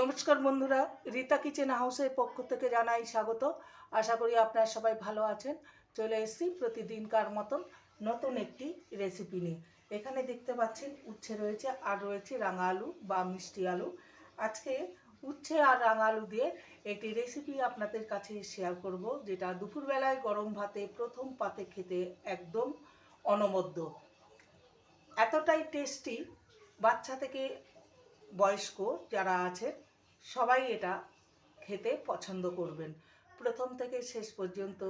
নমস্কার বন্ধুরা, রীতা কিচেন হাউসের পক্ষ থেকে জানাই স্বাগত। আশা করি আপনারা সবাই ভালো আছেন। চলে এসেছি প্রতিদিনকার মতন নতুন একটি রেসিপি নিয়ে। এখানে দেখতে পাচ্ছেন উচ্ছে রয়েছে আর রয়েছে রাঙা আলু বা মিষ্টি আলু। আজকে উচ্ছে আর রাঙা আলু দিয়ে একটি রেসিপি আপনাদের কাছে শেয়ার করব, যেটা দুপুরবেলায় গরম ভাতে, প্রথম পাতে খেতে একদম অনবদ্য। এতটাই টেস্টি বাচ্চা থেকে বয়স্ক যারা আছে সবাই এটা খেতে পছন্দ করবেন। প্রথম থেকে শেষ পর্যন্ত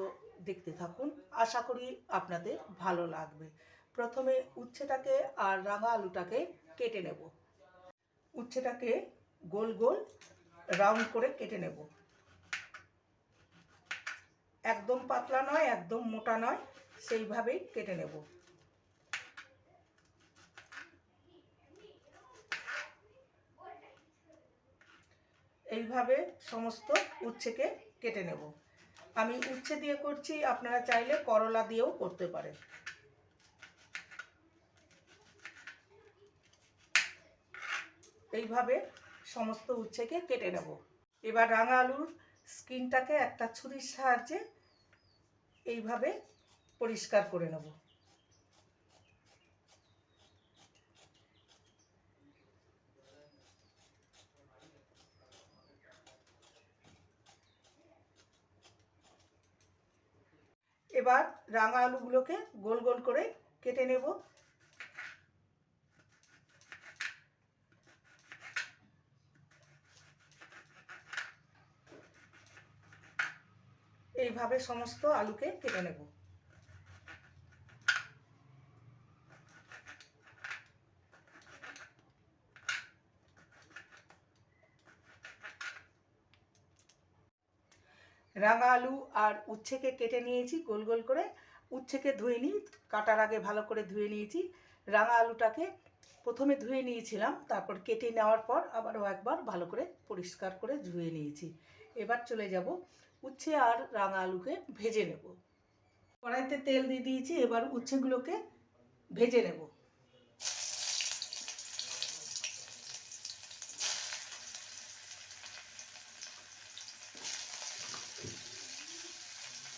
দেখতে থাকুন। আশা করি আপনাদের ভালো লাগবে। প্রথমে উচ্ছেটাকে আর রাঙা আলুটাকে কেটে নেব। উচ্ছেটাকে গোল গোল রাউন্ড করে কেটে নেব। একদম পাতলা নয়, একদম মোটা নয়, সেইভাবেই কেটে নেব। এইভাবে সমস্ত উচ্ছেকে কেটে নেব। আমি উচ্ছে দিয়ে করছি, আপনারা চাইলে করলা দিয়েও করতে পারেন। এইভাবে সমস্ত উচ্ছেকে কেটে নেব। এবার রাঙা আলুর স্কিনটাকে একটা ছুরির সাহায্যে এইভাবে পরিষ্কার করে নেব। এবার রাঙা আলুগুলোকে গোল গোল করে কেটে নেব। এইভাবে সমস্ত আলুকে কেটে নেব। রাঙা আলু আর উচ্ছেকে কেটে নিয়েছি, গোল গোল করে। উচ্ছেকে ধুয়ে নিই, কাটার আগে ভালো করে ধুয়ে নিয়েছি। রাঙা আলুটাকে প্রথমে ধুয়ে নিয়েছিলাম, তারপর কেটে নেওয়ার পর আবারও একবার ভালো করে পরিষ্কার করে ধুয়ে নিয়েছি। এবার চলে যাব উচ্ছে আর রাঙা আলুকে ভেজে নেব। কড়াইতে তেল দিয়ে দিয়েছি, এবার উচ্ছেগুলোকে ভেজে নেব।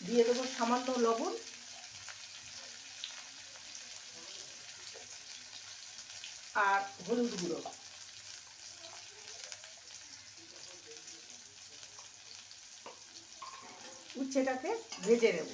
দিয়ে দেবো সামান্য লবণ। আর হলুদ গুঁড়ো। উচ্ছেটাকে ভেজে নেব।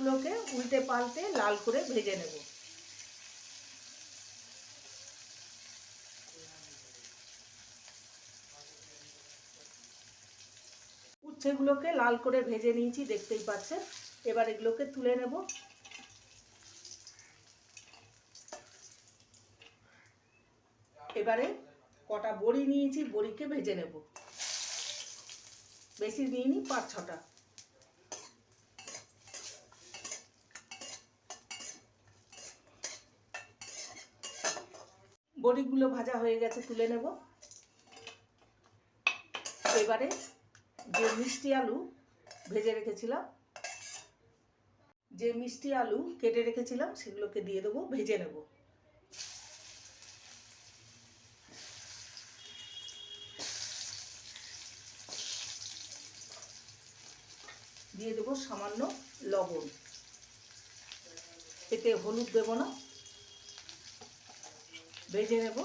সেগুলোকে উল্টে পাল্টে লাল করে ভেজে নেব। উচ্ছেগুলোকে লাল করে ভেজে নিয়েছি, দেখতেই পাচ্ছেন। এবার এগুলোকে তুলে নেব। এবারে কটা বড়ি নিয়েছি, বড়িকে ভেজে নেব। বেশি নিইনি, পাঁচ ছটা। বড়িগুলো ভাজা হয়ে গেছে, তুলে নেব। এবারে যে মিষ্টি আলু ভেজে রেখেছিলাম, যে মিষ্টি আলু কেটে রেখেছিলাম, সেগুলোকে দিয়ে দেবো, ভেজে নেব। দিয়ে দেবো সামান্য লবণ। এতে হলুদ দেবো না। ভেজে নেব।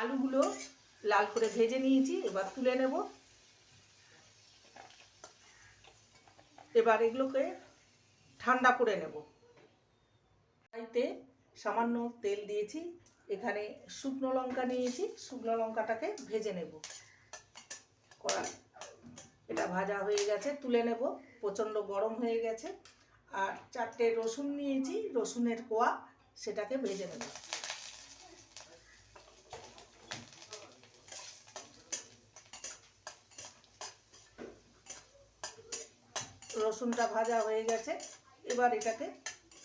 আলুগুলো লাল করে ভেজে নিয়েছি, এবার তুলে নেব। এবার এগুলোকে ঠান্ডা করে নেব। কড়াইতে সামান্য তেল দিয়েছি এখানে শুকনো লঙ্কা নিয়েছি, শুকনো লঙ্কাটাকে ভেজে নেব। কড়া। এটা ভাজা হয়ে গেছে, তুলে নেব, প্রচণ্ড গরম হয়ে গেছে। আর চারটে রসুন নিয়েছি, রসুনের কোয়া, সেটাকে ভেজে নেব। রসুনটা ভাজা হয়ে গেছে, এবার এটাকে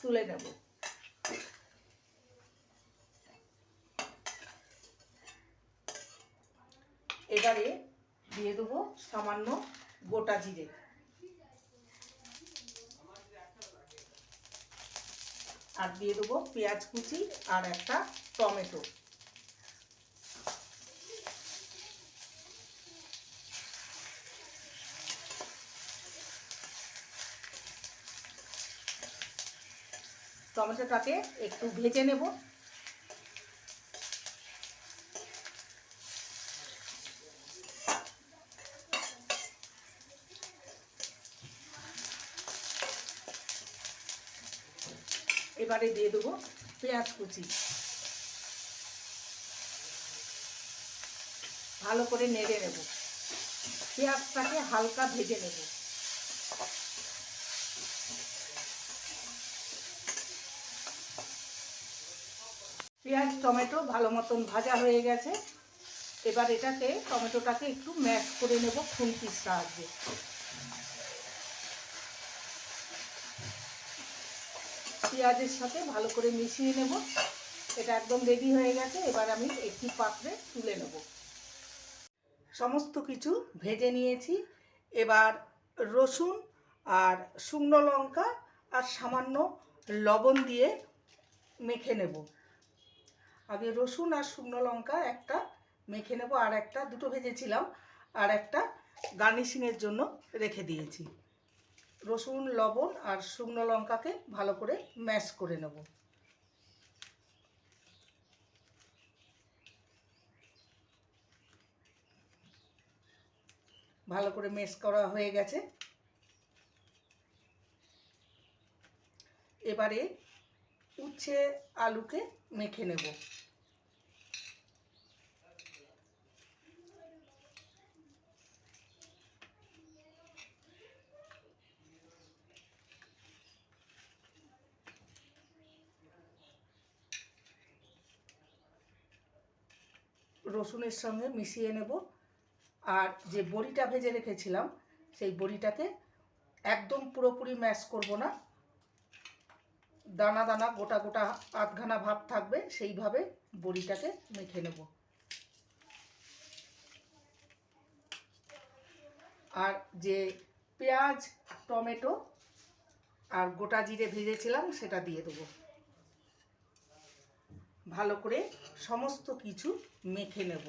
তুলে নেব। এবারে দিয়ে দেবো সামান্য গোটা জিরে। আর দিয়ে দেবো পেঁয়াজ কুচি আর একটা টমেটো। টমেটোটাকে একটু ভেজে নেব। এবারে দিয়ে দেবো পেঁয়াজ কুচি। ভালো করে নেড়ে নেব। পেঁয়াজটাকে হালকা ভেজে নেব। পেঁয়াজ, টমেটো ভালো মতন ভাজা হয়ে গেছে। এবার এটাকে, টমেটোটাকে একটু ম্যাশ করে নেব খুন্তির সাহায্যে। পেঁয়াজের সাথে ভালো করে মিশিয়ে নেব। এটা একদম রেডি হয়ে গেছে। এবার আমি একটি পাত্রে তুলে নেব। সমস্ত কিছু ভেজে নিয়েছি। এবার রসুন আর শুকনো লঙ্কা আর সামান্য লবণ দিয়ে মেখে নেব। আগে রসুন আর শুকনো লঙ্কা একটা মেখে নেব। আর একটা, দুটো ভেজেছিলাম। আর একটা গার্নিশিংয়ের জন্য রেখে দিয়েছি। রসুন, লবণ আর শুকনো লঙ্কাকে ভালো করে ম্যাশ করে নেব। ভালো করে মেশ করা হয়ে গেছে। এবারে উচ্ছে আলুকে মেখে নেব। রসুনের সঙ্গে মিশিয়ে নেব। আর যে বড়িটা ভেজে রেখেছিলাম, সেই বড়িটাকে একদম পুরোপুরি ম্যাশ করব না। দানা দানা, গোটা গোটা আধখানা ভাব থাকবে, সেইভাবে বড়িটাকে মেখে নেব। আর যে পেঁয়াজ, টমেটো আর গোটা জিরে ভেজেছিলাম, সেটা দিয়ে দেবো। ভালো করে সমস্ত কিছু মেখে নেব।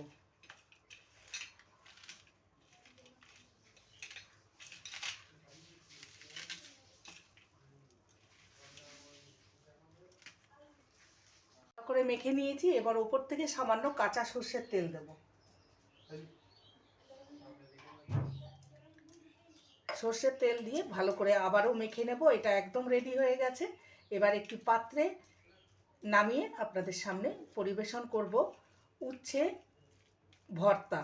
করে মেখে নিয়েছি, এবার ওপর থেকে সামান্য কাঁচা সর্ষের তেল দেব। সর্ষের তেল দিয়ে ভালো করে আবারও মেখে নেব, এটা একদম রেডি হয়ে গেছে। এবার একটি পাত্রে নামিয়ে আপনাদের সামনে পরিবেশন করব উচ্ছে ভর্তা।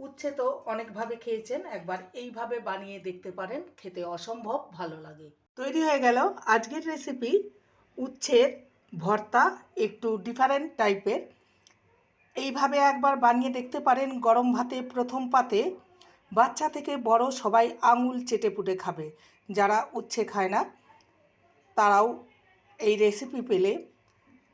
উচ্ছে তো অনেকভাবে খেয়েছেন, একবার এইভাবে বানিয়ে দেখতে পারেন, খেতে অসম্ভব ভালো লাগে। তৈরি হয়ে গেল আজকের রেসিপি উচ্ছের ভর্তা একটু ডিফারেন্ট টাইপের এইভাবে একবার বানিয়ে দেখতে পারেন গরম ভাতে প্রথম পাতে। বাচ্চা থেকে বড় সবাই আঙুল চেটে পুটে খাবে, যারা উচ্ছে খায় না, তারাও এই রেসিপি পেলে